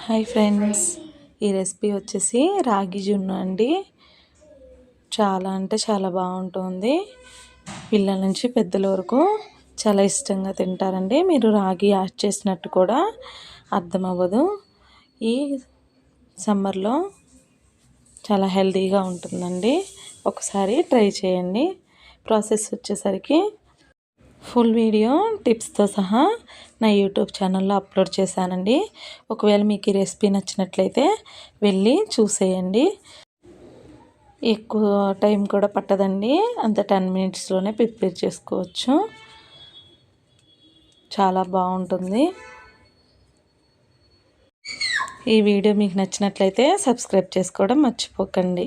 Hi friends ఈ recipe వచ్చేసి రాగి జున్ను అండి. చాలా అంటే చాలా బాగుంటుంది. పిల్లల నుంచి పెద్దల వరకు చాలా ఇష్టంగా తింటారండి. మీరు రాగి యాడ్ చేసినట్టు కూడా అర్థం అవ్వదు ఈ సమ్మర్లో చాలా హెల్తీగా ఉంటుందండి. ఒకసారి ట్రై చేయండి. ప్రాసెస్ వచ్చేసరికి ఫుల్ వీడియో టిప్స్తో సహా నా యూట్యూబ్ ఛానల్లో అప్లోడ్ చేశానండి. ఒకవేళ మీకు ఈ రెసిపీ నచ్చినట్లయితే వెళ్ళి చూసేయండి. ఎక్కువ టైం కూడా పట్టదండి. అంత టెన్ మినిట్స్లోనే ప్రిపేర్ చేసుకోవచ్చు. చాలా బాగుంటుంది. ఈ వీడియో మీకు నచ్చినట్లయితే సబ్స్క్రైబ్ చేసుకోవడం మర్చిపోకండి.